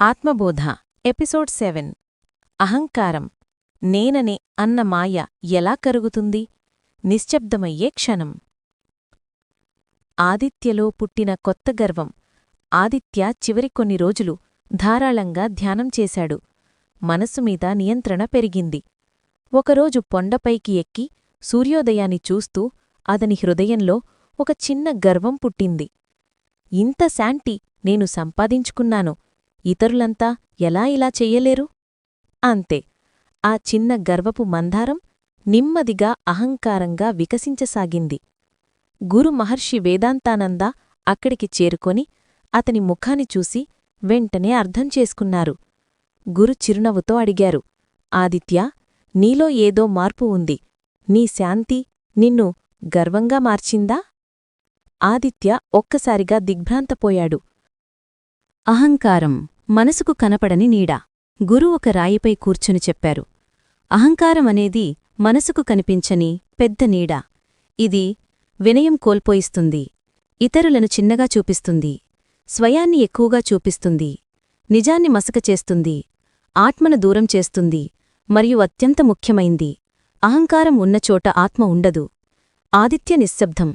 ఆత్మబోధ episode seven. అహంకారం నేననే అన్న మాయ ఎలా కరుగుతుంది? నిశ్శబ్దమయ్యే క్షణం. ఆదిత్యలో పుట్టిన కొత్త గర్వం. ఆదిత్య చివరి కొన్ని రోజులు ధారాళంగా ధ్యానం చేశాడు. మనసు మీద నియంత్రణ పెరిగింది. ఒకరోజు పొండపైకి ఎక్కి సూర్యోదయాన్ని చూస్తూ అతని హృదయంలో ఒక చిన్న గర్వం పుట్టింది. ఇంత శాంటి నేను సంపాదించుకున్నాను. ఇతరులంతా ఎలా ఇలా చెయ్యలేరు అంతే. ఆ చిన్న గర్వపు మందారం నిమ్మదిగా అహంకారంగా వికసించసాగింది. గురు మహర్షి వేదాంతానంద అక్కడికి చేరుకొని అతని ముఖాన్ని చూసి వెంటనే అర్థం చేసుకున్నారు. గురు చిరునవ్వుతో అడిగారు ఆదిత్యా నీలో ఏదో మార్పు ఉంది. నీ శాంతి నిన్ను గర్వంగా మార్చిందా? ఆదిత్య ఒక్కసారిగా దిగ్భ్రాంతపోయాడు. అహంకారం మనసుకు కనపడని నీడ. గురు ఒక రాయిపై కూర్చుని చెప్పారు. అహంకారం అనేది మనసుకు కనిపించని పెద్ద నీడ. ఇది వినయం కోల్పోయిస్తుంది. ఇతరులను చిన్నగా చూపిస్తుంది. స్వయాన్ని ఎక్కువగా చూపిస్తుంది. నిజాన్ని మసక చేస్తుంది. ఆత్మను దూరం చేస్తుంది. మరియు అత్యంత ముఖ్యమైంది అహంకారం ఉన్నచోట ఆత్మ ఉండదు. ఆదిత్య నిశ్శబ్దం.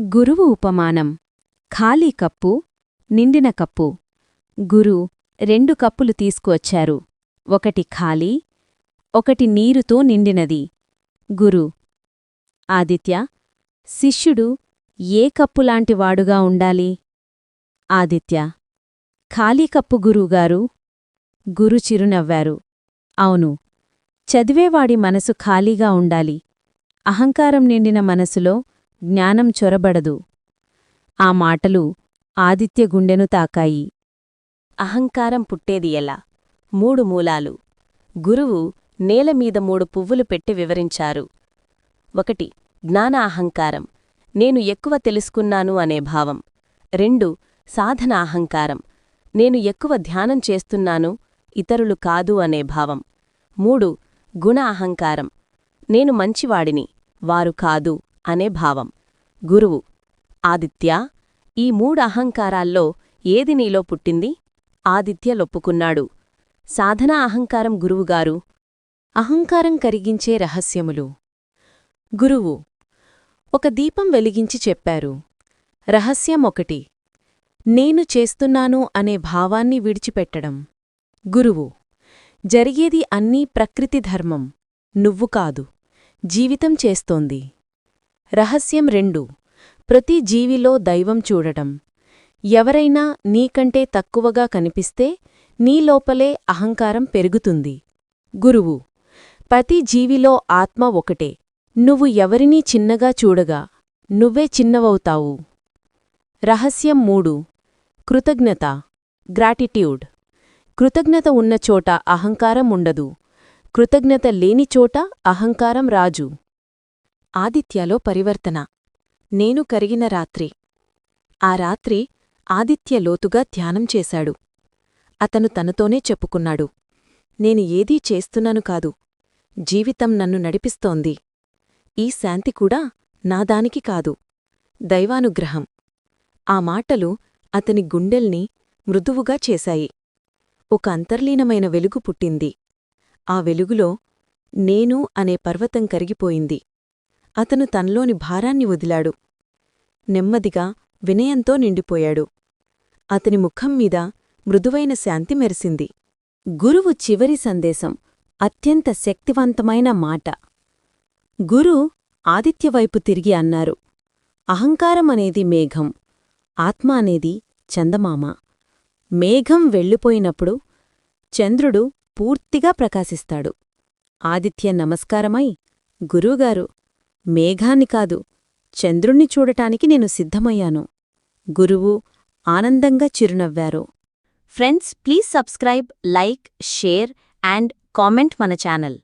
గురువు ఉపమానం. ఖాళీ కప్పు నిండిన కప్పు. గురు రెండు కప్పులు తీసుకువచ్చారు. ఒకటి ఖాళీ ఒకటి నీరుతో నిండినది. గురు ఆదిత్య శిష్యుడు ఏ కప్పులాంటివాడుగా ఉండాలి? ఆదిత్య ఖాళీ కప్పు గురువుగారు గురు చిరునవ్వారు. అవును చదివేవాడి మనసు ఖాళీగా ఉండాలి. అహంకారం నిండిన మనసులో జ్ఞానం చొరబడదు. ఆ మాటలు ఆదిత్య గుండెను తాకాయి. అహంకారం పుట్టేది ఎలా? మూడు మూలాలు. గురువు నేలమీద మూడు పువ్వులు పెట్టి వివరించారు. ఒకటి జ్ఞాన అహంకారం. నేను ఎక్కువ తెలుసుకున్నాను అనే భావం. రెండు సాధన అహంకారం. నేను ఎక్కువ ధ్యానం చేస్తున్నాను ఇతరులు కాదు అనే భావం. మూడు గుణ అహంకారం. నేను మంచివాడిని వారు కాదు అనే భావం. గురువు ఆదిత్యా ఈ మూడు అహంకారాల్లో ఏది నీలో పుట్టింది? ఆదిత్య లొప్పుకున్నాడు. సాధనా అహంకారం గురువుగారు. అహంకారం కరిగించే రహస్యములు. గురువు ఒక దీపం వెలిగించి చెప్పారు. రహస్యం ఒకటి నేను చేస్తున్నాను అనే భావాన్ని విడిచిపెట్టడం. గురువు జరిగేది అన్నీ ప్రకృతి ధర్మం. నువ్వు కాదు. జీవితం చేస్తోంది. రహస్యం రెండు. ప్రతి జీవిలో దైవం చూడటం. ఎవరైనా నీకంటే తక్కువగా కనిపిస్తే నీలోపలే అహంకారం పెరుగుతుంది. గురువు ప్రతి జీవిలో ఆత్మ ఒకటే. నువ్వు ఎవరినీ చిన్నగా చూడగా నువ్వే చిన్నవవుతావు. రహస్యం మూడు కృతజ్ఞత గ్రాటిట్యూడ్. కృతజ్ఞత ఉన్న చోట అహంకారం ఉండదు. కృతజ్ఞత లేని చోట అహంకారం రాజు. ఆదిత్యలో పరివర్తన. నేను కరిగిన రాత్రి. ఆ రాత్రి ఆదిత్య లోతుగా ధ్యానం చేశాడు. అతను తనతోనే చెప్పుకున్నాడు. నేను ఏదీ చేస్తున్నాను కాదు. జీవితం నన్ను నడిపిస్తోంది. ఈ శాంతి కూడా నాదానికి కాదు. దైవానుగ్రహం. ఆ మాటలు అతని గుండెల్ని మృదువుగా చేశాయి. ఒక అంతర్లీనమైన వెలుగు పుట్టింది. ఆ వెలుగులో నేను అనే పర్వతం కరిగిపోయింది. అతను తనలోని భారాన్ని వదిలాడు. నెమ్మదిగా వినయంతో నిండిపోయాడు. అతని ముఖం మీద మృదువైన శాంతి మెరిసింది. గురువు చివరి సందేశం అత్యంత శక్తివంతమైన మాట. గురు ఆదిత్యవైపు తిరిగి అన్నారు అహంకారం అనేది మేఘం ఆత్మ అనేది చందమామ. మేఘం వెళ్ళిపోయినప్పుడు చంద్రుడు పూర్తిగా ప్రకాశిస్తాడు. ఆదిత్య నమస్కారమై గురువుగారు మేఘాన్ని కాదు చంద్రుణ్ణి చూడటానికి నేను సిద్ధమయ్యాను. గురువు ఆనందంగా చిరునవ్వారు. Friends please subscribe like share and comment మన ఛానల్.